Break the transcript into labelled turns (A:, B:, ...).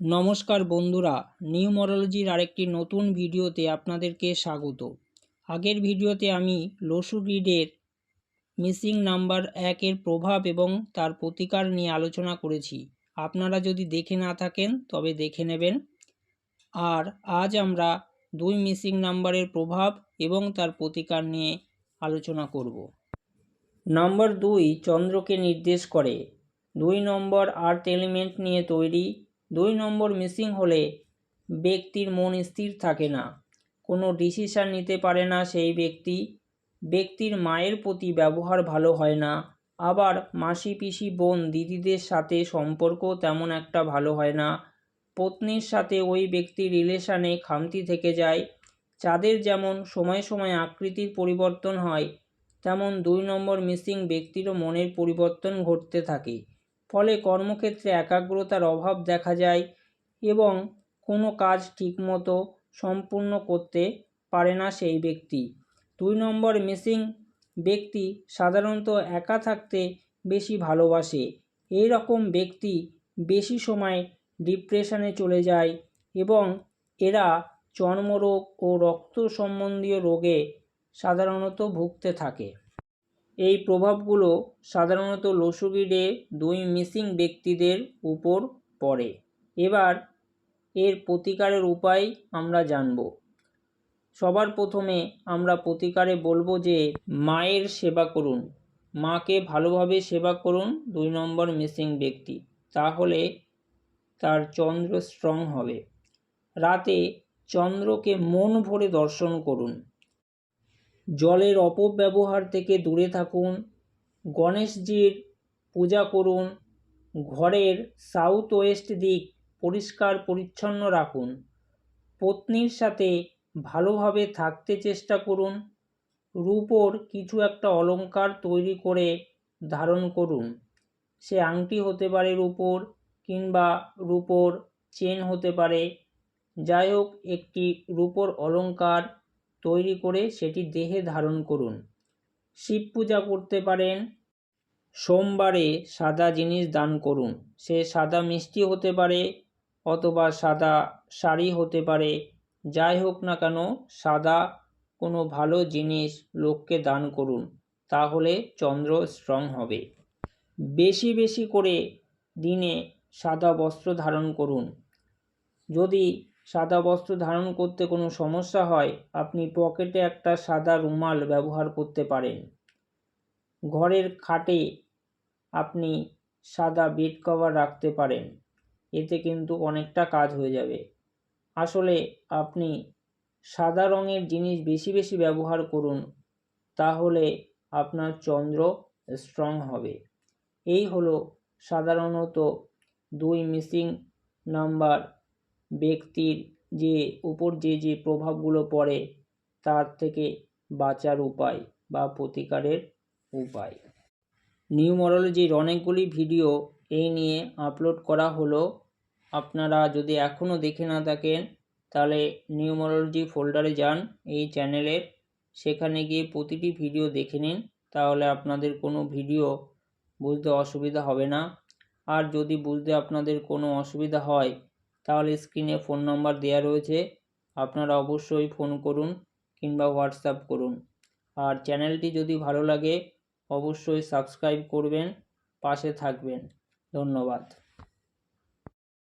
A: নমস্কার বন্ধুরা, নিউমরোলজির আরেকটি নতুন ভিডিওতে আপনাদেরকে স্বাগত। আগের ভিডিওতে আমি লসু গ্রিডের মিসিং নাম্বার একের প্রভাব এবং তার প্রতিকার নিয়ে আলোচনা করেছি। আপনারা যদি দেখে না থাকেন, তবে দেখে নেবেন। আর আজ আমরা দুই মিসিং নাম্বারের প্রভাব এবং তার প্রতিকার নিয়ে আলোচনা করব। নাম্বার দুই, চন্দ্রকে নির্দেশ করে। দুই নম্বর আর্থ এলিমেন্ট নিয়ে তৈরি দুই নম্বর মিসিং হলে ব্যক্তির মন স্থির থাকে না। কোনো ডিসিশান নিতে পারে না সেই ব্যক্তি। ব্যক্তির মায়ের প্রতি ব্যবহার ভালো হয় না। আবার মাসি, পিসি, বোন দিদিদের সাথে সম্পর্ক তেমন একটা ভালো হয় না। পত্নীর সাথে ওই ব্যক্তির রিলেশানে খামতি থেকে যায়। চাঁদের যেমন সময় সময় আকৃতির পরিবর্তন হয়, তেমন দুই নম্বর মিসিং ব্যক্তিরও মনের পরিবর্তন ঘটতে থাকে। ফলে কর্মক্ষেত্রে একাগ্রতার অভাব দেখা যায় এবং কোনো কাজ ঠিকমতো সম্পূর্ণ করতে পারে না সেই ব্যক্তি। দুই নম্বর মিসিং ব্যক্তি সাধারণত একা থাকতে বেশি ভালোবাসে। এই রকম ব্যক্তি বেশি সময় ডিপ্রেশনে চলে যায় এবং এরা চর্মরোগ ও রক্ত সম্বন্ধীয় রোগে সাধারণত ভুগতে থাকে। এই প্রভাবগুলো সাধারণত লসুগিডে দুই মিসিং ব্যক্তিদের উপর পড়ে। এবার এর প্রতিকারের উপায় আমরা জানব। সবার প্রথমে আমরা প্রতিকারে বলব যে মায়ের সেবা করুন। মাকে ভালোভাবে সেবা করুন দুই নম্বর মিসিং ব্যক্তি, তাহলে তার চন্দ্র স্ট্রং হবে। রাতে চন্দ্রকে মন ভরে দর্শন করুন। জলের অপব্যবহার থেকে দূরে থাকুন, গণেশজির পূজা করুন, ঘরের সাউথ ওয়েস্ট দিক পরিষ্কার পরিচ্ছন্ন রাখুন, পত্নীর সাথে ভালোভাবে থাকতে চেষ্টা করুন, রূপোর কিছু একটা অলংকার তৈরি করে ধারণ করুন। সে আংটি হতে পারে রূপোর কিংবা রূপোর চেন হতে পারে। যাই হোক, একটি রূপোর অলংকার তৈরি করে সেটি দেহে ধারণ করুন। শিব পূজা করতে পারেন। সোমবারে সাদা জিনিস দান করুন। সে সাদা মিষ্টি হতে পারে অথবা সাদা শাড়ি হতে পারে। যাই হোক না কেন, সাদা কোনো ভালো জিনিস লোককে দান করুন, তাহলে চন্দ্র স্ট্রং হবে। বেশি বেশি করে দিনে সাদা বস্ত্র ধারণ করুন। যদি সাদা বস্ত্র ধারণ করতে কোনো সমস্যা হয়, আপনি পকেটে একটা সাদা রুমাল ব্যবহার করতে পারেন। ঘরের খাটে আপনি সাদা বেড কভার রাখতে পারেন, এতে কিন্তু অনেকটা কাজ হয়ে যাবে। আসলে আপনি সাদা রঙের জিনিস বেশি বেশি ব্যবহার করুন, তাহলে আপনার চন্দ্র স্ট্রং হবে। এই হলো সাধারণত দুই মিসিং নাম্বার ব্যক্তির যে উপর যে যে প্রভাবগুলো পড়ে, তার থেকে বাঁচার উপায় বা প্রতিকারের উপায়। নিউমরোলজির অনেকগুলি ভিডিও এই নিয়ে আপলোড করা হলো। আপনারা যদি এখনও দেখে না থাকেন, তাহলে নিউমরোলজি ফোল্ডারে যান এই চ্যানেলের সেখানে গিয়ে প্রতিটি ভিডিও দেখে নিন, তাহলে আপনাদের কোনো ভিডিও বুঝতে অসুবিধা হবে না। আর যদি বুঝতে আপনাদের কোনো অসুবিধা হয় তাহলে স্ক্রিনে ফোন নাম্বার দেওয়া রয়েছে। আপনারা অবশ্যই ফোন করুন কিংবা হোয়াটসঅ্যাপ করুন। আর চ্যানেলটি যদি ভালো লাগে, অবশ্যই সাবস্ক্রাইব করবেন, পাশে থাকবেন। ধন্যবাদ।